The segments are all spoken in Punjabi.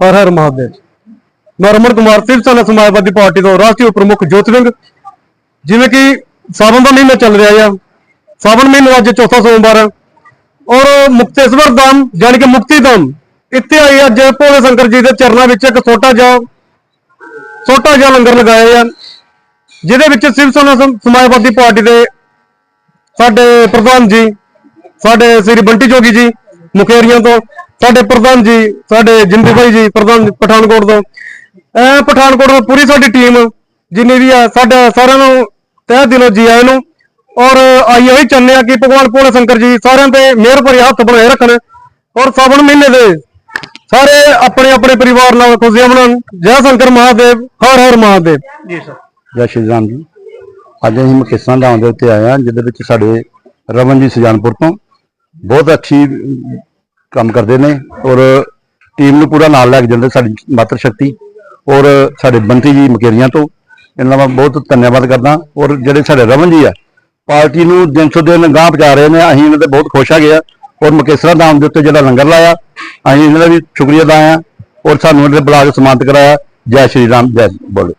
ਹਰ ਹਰ ਮਹਾਦੇਵ। ਮੈਂ ਰਮਨ ਕੁਮਾਰ ਸਿਰਸਾ ਸਮਾਜਵਾਦੀ ਪਾਰਟੀ ਤੋਂ ਰਾਸ਼ਟਰੀ ਪ੍ਰਮੁੱਖ ਜੋਤ ਸਿੰਘ। ਜਿਵੇਂ ਕਿ ਸਾਵਣ ਦਾ ਮਹੀਨਾ ਚੱਲ ਰਿਹਾ ਆ। ਸਾਵਣ ਮਹੀਨਾ ਅੱਜ ਚੌਥਾ ਸੋਮਵਾਰ ਔਰ ਮੁਕਤੇਸ਼ਵਰ ਧਾਮ ਯਾਨੀ ਕਿ ਮੁਕਤੀ ਧਾਮ ਇੱਥੇ ਆਈ ਅੱਜ ਭੋਲੇ ਸ਼ੰਕਰ ਜੀ ਦੇ ਚਰਨਾਂ ਵਿੱਚ ਇੱਕ ਛੋਟਾ ਜਿਹਾ ਛੋਟਾ ਜਿਹਾ ਲੰਗਰ ਲਗਾਇਆ ਆ ਜਿਹਦੇ ਵਿੱਚ ਸਿਵ ਸੈਨਾ ਸਮਾਜਵਾਦੀ ਪਾਰਟੀ ਦੇ ਸਾਡੇ ਪ੍ਰਧਾਨ ਜੀ, ਸਾਡੇ ਸ੍ਰੀ ਬੰਟੀ ਜੋਗੀ ਜੀ ਮੁਖੇਰੀਆਂ ਤੋਂ, ਸਾਡੇ ਪ੍ਰਧਾਨ ਜੀ, ਸਾਡੇ ਜਿੰਦੂ ਭਾਈ ਜੀ, ਪ੍ਰਧਾਨ ਪਠਾਨਕੋਟ ਤੋਂ। ਇਹ ਪਠਾਨਕੋਟ ਤੋਂ ਪੂਰੀ ਸਾਡੀ ਟੀਮ, ਜਿੰਨੀ ਵੀ ਆ, ਸਾਡਾ ਸਾਰਿਆਂ ਨੂੰ ਤਹਿ ਦਿਲੋਂ ਜੀ ਆਇਆਂ ਨੂੰ। ਔਰ ਆਈ ਇਹੀ ਚਾਹੁੰਦੇ ਆ ਕਿ ਭਗਵਾਨ ਭੋਲੇ ਸ਼ੰਕਰ ਜੀ ਸਾਰਿਆਂ ਤੇ ਮਿਹਰ ਭਰੇ ਹੱਥ ਬਣਾਏ ਰੱਖਣ। ਔਰ ਸਾਵਣ ਮਹੀਨੇ ਦੇ ਸਾਰੇ ਆਪਣੇ ਆਪਣੇ ਪਰਿਵਾਰ ਨਾਲ ਖੁਸ਼ੀਆਂ ਮਨਾਉਣ। ਜੈ ਸ਼ੰਕਰ ਮਹਾਦੇਵ ਹਰ ਹਰ ਮਹਾਦੇਵ। ਜੀ ਸਰ। ਜੈ ਸ਼੍ਰੀ ਰਾਮ ਜੀ। ਅੱਜ ਅਸੀਂ ਮੁਕੇਸਾਂ ਧਾਮ ਦੇ ਉੱਤੇ ਆਏ ਹਾਂ ਜਿਹਦੇ ਵਿੱਚ ਸਾਡੇ ਰਮਨ ਜੀ ਸੁਜਾਨਪੁਰ ਤੋਂ। ਬਹੁਤ ਅੱਛੀ ਕੰਮ ਕਰਦੇ ਨੇ ਔਰ ਟੀਮ ਨੂੰ ਪੂਰਾ ਨਾਲ ਲੈ ਕੇ ਜਾਂਦੇ ਸਾਡੀ ਮਾਤਰ ਸ਼ਕਤੀ। ਔਰ ਸਾਡੇ ਬੰਟੀ ਜੀ ਮਕੇਰੀਆਂ ਤੋਂ। ਇਹਨਾਂ ਦਾ ਬਹੁਤ ਧੰਨਵਾਦ ਕਰਦਾ। ਔਰ ਜਿਹੜੇ ਸਾਡੇ ਰਮਨ ਜੀ ਆ ਪਾਰਟੀ ਨੂੰ ਦਿਨ ਸੋ ਦਿਨ ਗਾਂਹ ਪਹੁੰਚਾ ਰਹੇ ਨੇ ਅਸੀਂ ਇਹਨਾਂ ਤੇ ਬਹੁਤ ਖੁਸ਼ ਹੈਗੇ ਆ। ਔਰ ਮੁਕੇਸਰਾ ਧਾਮ ਦੇ ਉੱਤੇ ਜਿਹੜਾ ਲੰਗਰ ਲਾਇਆ, ਅਸੀਂ ਇਹਨਾਂ ਦਾ ਵੀ ਸ਼ੁਕਰੀਆ ਅਦਾ ਆ ਔਰ ਸਾਨੂੰ ਇਹਨਾਂ ਦੇ ਬੁਲਾ ਕੇ ਸਨਮਾਨਿਤ ਕਰਾਇਆ। ਜੈ ਸ਼੍ਰੀ ਰਾਮ, ਜੈ ਬੋਲੋ।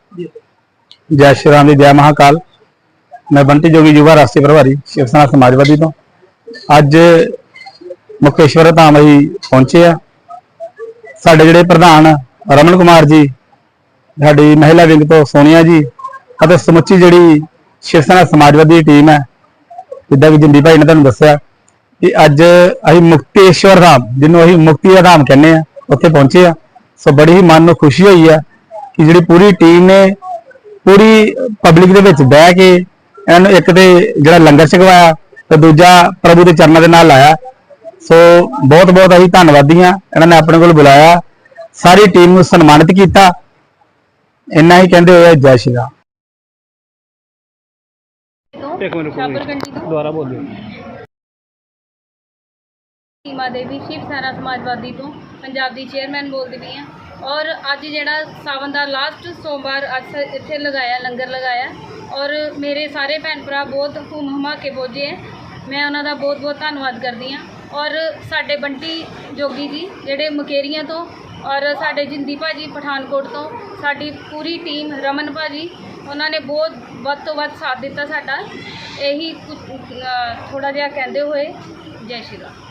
ਜੈ ਸ਼੍ਰੀ ਰਾਮ ਦੀ ਜੈ ਮਹਾਕਾਲ। ਮੈਂ ਬੰਟੀ ਜੋਗੀ ਯੁਵਾ ਰਾਸ਼ਟਰੀ ਪ੍ਰਭਾਰੀ ਸ਼ਿਵ ਸੈਨਾ ਸਮਾਜਵਾਦੀ ਤੋਂ। ਅੱਜ ਮੁਕਤੇਸ਼ਵਰ ਧਾਮ ਅਸੀਂ ਪਹੁੰਚੇ ਆ ਸਾਡੇ ਜਿਹੜੇ ਪ੍ਰਧਾਨ ਰਮਨ ਕੁਮਾਰ ਜੀ, ਸਾਡੀ ਮਹਿਲਾ ਵਿੰਗ ਤੋਂ ਸੋਨੀਆ ਜੀ ਅਤੇ ਸਮੁੱਚੀ ਜਿਹੜੀ ਸ਼ਿਵ ਸੈਨਾ ਸਮਾਜਵਾਦੀ ਟੀਮ ਹੈ, ਜਿੱਦਾਂ ਕਿ ਜਿੰਦੀ ਭਾਈ ਨੇ ਤੁਹਾਨੂੰ ਦੱਸਿਆ ਕਿ ਅੱਜ ਅਸੀਂ ਮੁਕਤੇਸ਼ਵਰ ਧਾਮ ਜਿਹਨੂੰ ਅਸੀਂ ਮੁਕਤੀ ਦਾ ਧਾਮ ਕਹਿੰਦੇ ਆ ਉੱਥੇ ਪਹੁੰਚੇ ਆ ਸੋ ਬੜੀ ਹੀ ਮਨ ਨੂੰ ਖੁਸ਼ੀ ਹੋਈ ਆ ਕਿ ਜਿਹੜੀ ਪੂਰੀ ਟੀਮ ਨੇ ਪੂਰੀ ਪਬਲਿਕ ਦੇ ਵਿੱਚ ਬਹਿ ਕੇ ਇਹਨਾਂ ਨੂੰ ਇੱਕ ਤੇ ਜਿਹੜਾ ਲੰਗਰ ਛਕਵਾਇਆ ਤੇ ਦੂਜਾ ਪ੍ਰਭੂ ਦੇ ਚਰਨਾਂ ਦੇ ਨਾਲ ਲਾਇਆ। ਸੋ ਬਹੁਤ ਬਹੁਤ ਅਸੀਂ ਧੰਨਵਾਦੀ ਹਾਂ। ਇਹਨਾਂ ਨੇ ਆਪਣੇ ਕੋਲ ਬੁਲਾਇਆ। ਸਾਰੀ ਟੀਮ ਨੂੰ ਸਨਮਾਨਿਤ ਕੀਤਾ। ਇੰਨਾ ਹੀ ਕਹਿੰਦੇ ਹੋਏ ਜੈ ਸ਼੍ਰੀ ਰਾਮ। ਇੱਕ ਮਿੰਟ ਦੁਬਾਰਾ ਬੋਲਿਓ। ਸੀਮਾ ਦੇਵੀ ਸ਼ਿਵ ਸੈਨਾ ਸਮਾਜਵਾਦੀ ਤੋਂ ਪੰਜਾਬ ਦੀ ਚੇਅਰਮੈਨ ਬੋਲਦੀ ਪਈ ਹਾਂ ਔਰ ਅੱਜ ਜਿਹੜਾ ਸਾਵਨ ਦਾ ਲਾਸਟ ਸੋਮਵਾਰ ਅੱਜ ਇੱਥੇ ਲਗਾਇਆ, ਲੰਗਰ ਲਗਾਇਆ। ਔਰ ਮੇਰੇ ਸਾਰੇ ਭੈਣ ਭਰਾ ਬਹੁਤ ਹੁਮ ਹਮਾ ਕੇ ਪਹੁੰਚੇ ਹੈ ਮੈਂ ਉਹਨਾਂ ਦਾ ਬਹੁਤ ਬਹੁਤ ਧੰਨਵਾਦ ਕਰਦੀ ਹਾਂ ਔਰ ਸਾਡੇ ਬੰਟੀ ਜੋਗੀ ਜੀ, ਜਿਹੜੇ ਮਕੇਰੀਆਂ ਤੋਂ ਔਰ ਸਾਡੇ ਜਿੰਦੀ ਭਾਜੀ ਪਠਾਨਕੋਟ ਤੋਂ, ਸਾਡੀ ਪੂਰੀ ਟੀਮ ਰਮਨ ਭਾਜੀ, ਉਹਨਾਂ ਨੇ ਬਹੁਤ ਵੱਧ ਤੋਂ ਵੱਧ ਸਾਥ ਦਿੱਤਾ ਸਾਡਾ। ਇਹੀ ਥੋੜਾ ਜਿਹਾ ਕਹਿੰਦੇ ਹੋਏ ਜੈ ਸ਼੍ਰੀ ਰਾਮ।